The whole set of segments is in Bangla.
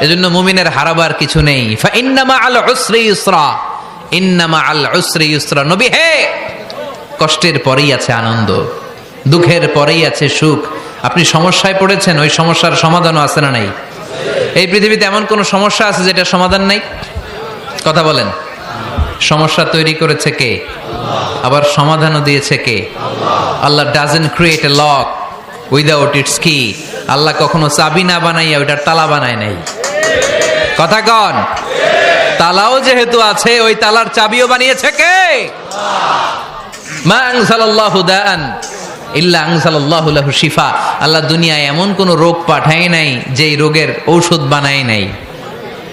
এজন্য মুমিনের হারাবার কিছু নেই। ফা ইন্নামা আল উসরি ইউসরা ইন্নামা আল উসরি ইউসরা নবী হে! কষ্টের পরেই আছে আনন্দ, দুঃখের পরেই আছে সুখ। আপনি সমস্যায় পড়েছেন, ওই সমস্যার সমাধানও আছে না নাই? এই পৃথিবীতে এমন কোন সমস্যা আছে যেটা সমাধান নাই? কথা বলেন। সমস্যা তৈরি করেছে কে? আবার সমাধানও দিয়েছে কে? Allah doesn't create a lock without its key Allah কখনো চাবি না বানাইয়া ওইটার তালা বানায় নাই। কথা কন। তালাও যেহেতু আছে, ওই তালার চাবিও বানিয়েছে কে? মা আনসালাল্লাহু দাআন ইল্লা আনসালাল্লাহু লাহু শিফা। আল্লাহ দুনিয়ায় এমন কোন রোগ পাঠায় নাই, যেই রোগের ঔষধ বানায় নাই।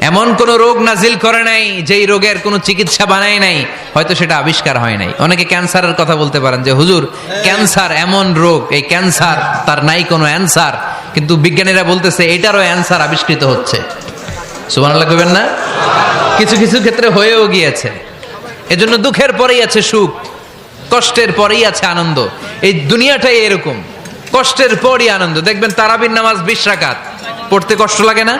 এমন কোন রোগ নাজিল করে নাই, যেই রোগের কোনো চিকিৎসা বানায় নাই, হয়তো সেটা আবিষ্কার হয় নাই। অনেকে ক্যান্সারের কথা বলতে পারেন যে, হুজুর, ক্যান্সার এমন রোগ, এই ক্যান্সার, তার নাই কোনো অ্যান্সার। কিন্তু বিজ্ঞানীরা বলতেছে, এটারও অ্যান্সার আবিষ্কৃত হচ্ছে। কইবেন না? কিছু কিছু ক্ষেত্রে হয়েও গিয়েছে। এজন্য দুঃখের পরেই আছে সুখ, কষ্টের পরেই আছে আনন্দ। এই দুনিয়াটাই এরকম, কষ্টের পরই আনন্দ। দেখবেন তারাবির নামাজ বিশ পড়তে কষ্ট লাগে না?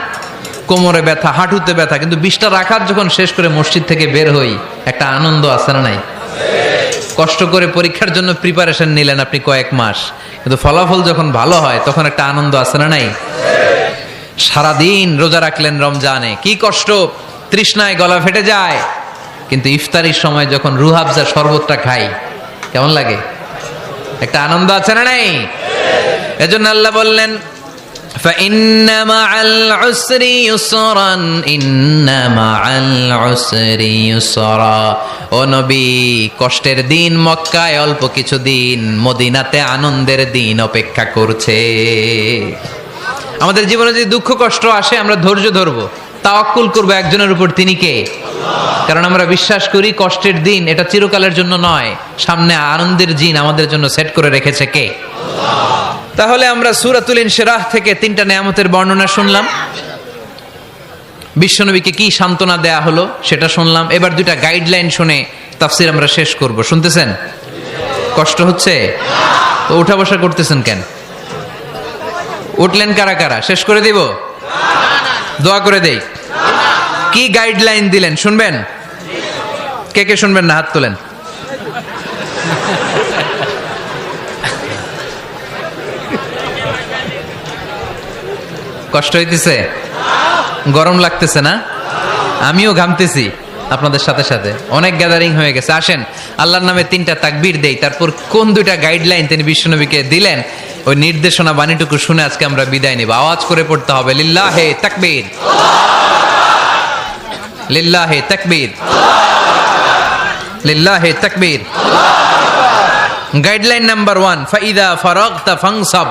কোমরে ব্যথা, হাঁটুতে ব্যথা, কিন্তু বিশটা রাখাত যখন শেষ করে মসজিদ থেকে বের হই, একটা আনন্দ আছে না নাই? কষ্ট করে পরীক্ষার জন্য প্রিপারেশন নিলেন আপনি কয়েক মাস, কিন্তু ফলাফল যখন ভালো হয়, তখন একটা আনন্দ আছে না নাই? সারাদিন রোজা রাখলেন রমজানে কি কষ্ট তৃষ্ণায় গলা ফেটে যায় কিন্তু ইফতারির সময় যখন রুহাবজা শরবতটা খাই কেমন লাগে একটা আনন্দ আছে না নাই এজন্য আল্লাহ বললেন فإن مع العسر يسرا إن مع العسر يسرا ও নবী কষ্টের দিন মক্কায় অল্প কিছু দিন মদিনাতে আনন্দের দিন অপেক্ষা করছে আমাদের জীবনে যদি দুঃখ, কষ্ট আসে, আমরা ধৈর্য ধরবো। তাওয়াক্কুল করব একজনের উপর, তিনি কে? কারণ আমরা বিশ্বাস করি কষ্টের দিন এটা চিরকালের জন্য নয়। সামনে আনন্দের জিন আমাদের জন্য সেট করে রেখেছে কে? তাহলে আমরা সুরাতুল ইনশিরাহ থেকে তিনটা নেয়ামতের বর্ণনা শুনলাম। বিশ্বনবীকে কি সান্ত্বনা দেয়া হলো সেটা শুনলাম। এবার দুইটা গাইডলাইন শুনে তাফসির আমরা শেষ করব। শুনতেছেন? কষ্ট হচ্ছে? তো উঠা বসা করতেছেন কেন? উঠলেন কারা কারা? শেষ করে দিব? দোয়া করে দেই। কি গাইডলাইন দিলেন? শুনবেন? কে কে শুনবেন না? হাত তোলেন। কষ্ট হইতেছে? গরম লাগতেছে না? আমিও ঘামতেছি আপনাদের সাথে সাথে। অনেক গ্যাদারিং হয়ে গেছে। আসেন, আল্লাহর নামে তিনটা তাকবির দেই। তারপর কোন দুইটা গাইডলাইন তিনি বিশ্বনবীকে দিলেন? ওই নির্দেশনা বাণীটুকু শুনে আজকে আমরা বিদায় নিব। আওয়াজ করে পড়তে হবে, লিল্লাহে তাকবীর। লিল্লাহে তাকবীর। লিল্লাহে তাকবীর। গাইডলাইন নাম্বার ওয়ান, ফাইদা ফারাগতা ফাংসাব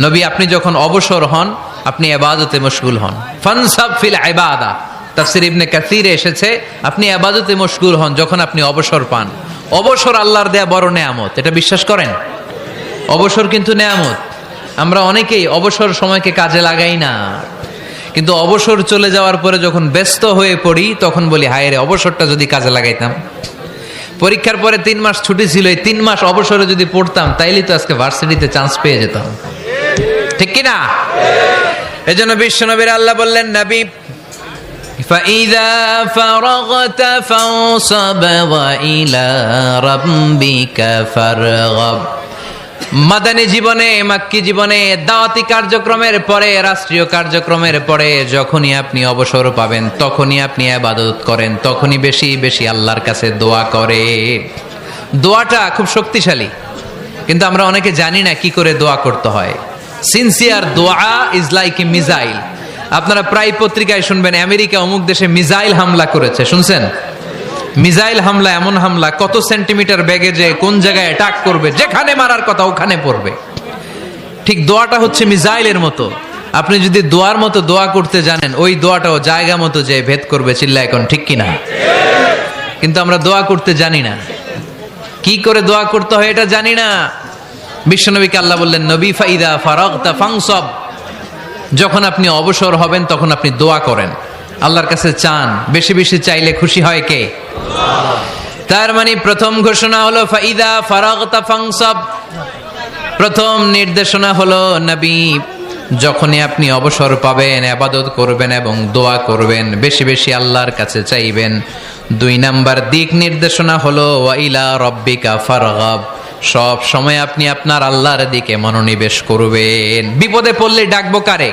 নবী, আপনি যখন অবসর হন, আপনি এবাদতে মশগুল হন। ফানসাব ফিল ইবাদা। তাফসির ইবনে কাসিরে এসেছে, আপনি এবাদতে মশগুল হন যখন আপনি অবসর পান। অবসর আল্লাহর দেয়া বড় নেয়ামত, এটা বিশ্বাস করেন? অবসর কিন্তু নেয়ামত আমরা অনেকেই অবসর সময়কে কাজে লাগাই না কিন্তু অবসর চলে যাওয়ার পরে যখন ব্যস্ত হয়ে পড়ি তখন বলি হায় রে অবসরটা যদি কাজে লাগাইতাম পরীক্ষার পরে তিন মাস ছুটি ছিল এই তিন মাস অবসরে যদি পড়তাম তাইলে তো আজকে ভার্সিটিতে চান্স পেয়ে যেতাম ঠিক কিনা এজন্য বিশ্বনবীর আল্লাহ বললেন নবী فإذا فرغت فانصب وإلى ربك فارغب মাদানী জীবনে, মাক্কি জীবনে, দাওয়াতি কার্যক্রমের পরে, রাষ্ট্রীয় কার্যক্রমের পরে যখনই আপনি অবসর পাবেন, তখনই আপনি আবাদত করেন, তখনই বেশি বেশি আল্লাহর কাছে দোয়া করে। দোয়াটা খুব শক্তিশালী। কিন্তু আমরা অনেকে জানি না কি করে দোয়া করতে হয়। সিনসিয়ার দোয়া ইজ লাইক এ মিজাইল আপনারা প্রায় পত্রিকায় শুনবেন, আমেরিকা অমুক দেশে মিজাইল হামলা করেছে, শুনছেন? মিসাইল হামলা, এমন হামলা, কত সেন্টিমিটার ব্যাগে যে কোন জায়গায় অ্যাটাক করবে, যেখানে মারার কথা ওখানে পড়বে। ঠিক দোয়াটা হচ্ছে মিসাইলের মতো। আপনি যদি দোয়ার মতো দোয়া করতে জানেন, ওই দোয়াটাও জায়গা মতো যে ভেদ করবে চিল্লা এখন, ঠিক কিনা? কিন্তু আমরা দোয়া করতে জানি না। কি করে দোয়া করতে হয় এটা জানি না। বিশ্বনবীকে আল্লাহ বললেন, নবী ফাইদা ফারাগতা ফাংসব যখন আপনি অবসর হবেন, তখন আপনি দোয়া করেন। আল্লাহর কাছে চান, বেশি বেশি চাইলে খুশি হয় কে? তার মানে প্রথম ঘোষণা হলো, ফাইদা ফারাগতা ফাংসব। প্রথম নির্দেশনা হলো, নবী, যখনই আপনি অবসর পাবেন, আবাদত করবেন এবং দোয়া করবেন, বেশি বেশি আল্লাহর কাছে চাইবেন। দুই নাম্বার দিক নির্দেশনা হলো, ওয়াইলা রব্বিকা ফারগাব। সব সময় আপনি আপনার আল্লাহর দিকে মনোনিবেশ করবেন। বিপদে পড়লে ডাকবো কারে?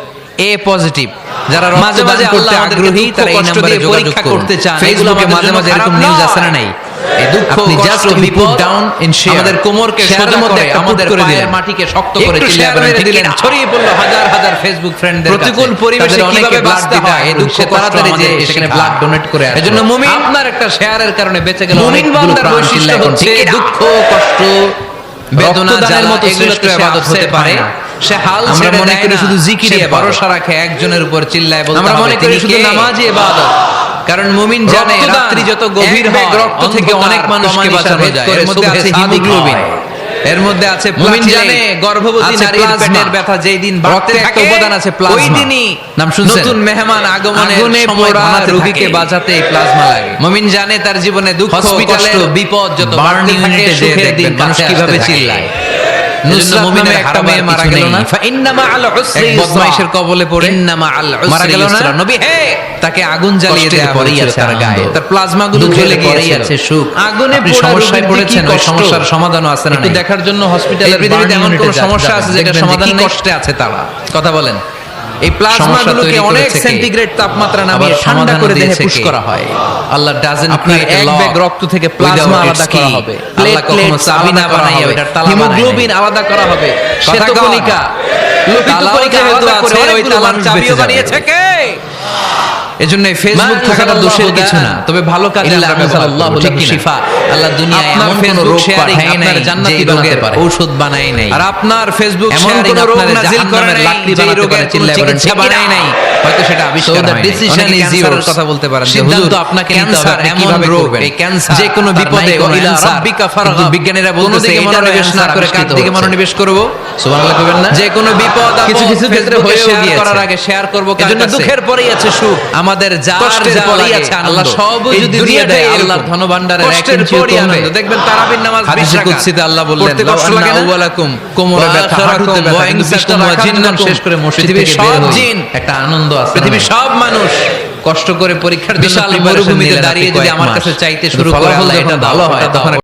এ পজিটিভ যারা মাঝে মাঝে করতে আগ্রহী তারা এই নম্বরে পরীক্ষা করতে চান। ফেসবুকে মাঝে মাঝে এরকম নিউজ আসে না নাই। এই দুঃখ just be put down in share আমাদের কোমরকে সোজা মধ্যে আমাদের করে দিলেন। মাটিকে শক্ত করে চিল্লাবেন দিলেন। ছড়িয়ে পড়ল হাজার হাজার ফেসবুক ফ্রেন্ডদের প্রতিকূল পরিবেশে কীভাবে বাঁচতে হয়? এই দুঃখ তাড়াতাড়ি যে সেখানে ব্লাড ডোনেট করে আসে। এজন্য মুমিন আপনার একটা শেয়ারের কারণে বেঁচে গেল মুমিন বান্দার বৈশিষ্ট্য হচ্ছে দুঃখ কষ্ট বেদনা জ্বালার মতো শ্রেষ্ঠ ইবাদত হতে পারে সে হাল আমরা মনে করি শুধু জিকিরে ভরসা রাখে একজনের উপর চিল্লায় বলতে আমরা মনে করি শুধু ইবাদত। কারণ মুমিন জানে রাত্রি যত গভীর হয় রক্ত থেকে অনেক মানুষকে বাঁচানো যায়। এর মধ্যে আছে হিমোগ্লোবিন। এর মধ্যে আছে মুমিন জানে গর্ভবতী নারীর পেটের ব্যথা যেই দিন বাড়তে থাকে উপাদান আছে প্লাজমা। ওই দিনই নাম শুনছেন? নতুন মেহমান আগমনে আগুনে পোড়া রোগীকে বাঁচাতে প্লাজমা লাগে। মুমিন জানে তার জীবনে দুঃখ কষ্ট বিপদ যত বাড়তে থাকে সুখের দিন মানুষ কীভাবে চিল্লায়। নুসরাত নামে একটা মেয়ে মারা গেল না? ফাইন্নামা আল উসরি বদমাইশের কবলে পড়ে ইন্নামা আল মারা গেল না? নবী হে! তাকে আগুন জ্বালিয়ে দেয়া পরেই তার গায়ে। তার প্লাজমা গুলো জ্বলে গিয়েছিল। আছে সুখ। আগুনে সমস্যায় পড়েছেন? ওই সমস্যার সমাধানও আছে না একটু দেখার জন্য হসপিটালের পৃথিবীতে এমন কোন সমস্যা আছে যেটা সমাধান কষ্টে আছে তারা। কথা বলেন। এই প্লাজমা গুলোকে অনেক সেন্টিগ্রেড তাপমাত্রা নামিয়ে ঠান্ডা করে দেহে পুশ করা হয়। আল্লাহ ডাজেন্ট ক্রিয়েট এক ব্যাগ রক্ত থেকে প্লাজমা আলাদা করা হবে। আল্লাহ কখনো চাবি না বানাইয়া ওটার তালা হিমোগ্লোবিন আলাদা করা হবে। শ্বেতকণিকা। লোহিত কণিকা আলাদা করে ওই তালার চাবিও বানিয়েছে কে? এজন্য ফেসবুক থাকাটা দোষের কিছু না। তবে ভালো কাজে আল্লাহ আল্লাহ শিফা। আল্লাহ দুনিয়ায় এমন কোন রোগ পাঠায় নাই জান্নাতি রোগের ঔষধ বানায় নাই। আর আপনার ফেসবুক শেয়ারিং আপনার জাহান্নামের লাকড়ি বানাতে পারে চিল্লায় বানাই নাই। হয়তো সেটা আবিষ্কার হয় ডিসিশন ইজ ইয়োর কথা বলতে পারেন যে হুজুর আপনাকে ক্যান্সার এমন রোগ এই ক্যান্সার যে কোনো বিপদে ইলা রাব্বিকা ফারগা বিজ্ঞানীরা বলতেছে এই মনোনিবেশ না করে কার দিকে মনোনিবেশ করব? সুবহানাল্লাহ কইবেন না? যে কোনো বিপদ কিছু কিছু ক্ষেত্রে হয়েও গিয়েছে করার আগে শেয়ার করব কার কাছে? দুঃখের পরেই আছে সুখ। আমাদের যা কষ্টের পরেই আছে আল্লাহ সব যদি দিয়ে দেয় আল্লাহর ধন ভান্ডারের এক ইঞ্চি আনন্দ। দেখবেন তারাবির নামাজ 20 টাকা হাদিসে কুদসিতে আল্লাহ বললেন কষ্ট লাগে না? কোমরে ব্যথা। হাঁটুতে ব্যথা শেষ করে মসজিদ থেকে বের হই একটা আনন্দ আছে। পৃথিবীর সব মানুষ কষ্ট করে পরীক্ষার বিশাল মরুভূমিতে দাঁড়িয়ে যদি আমার কাছে চাইতে শুরু করে এটা ভালো হয় তখন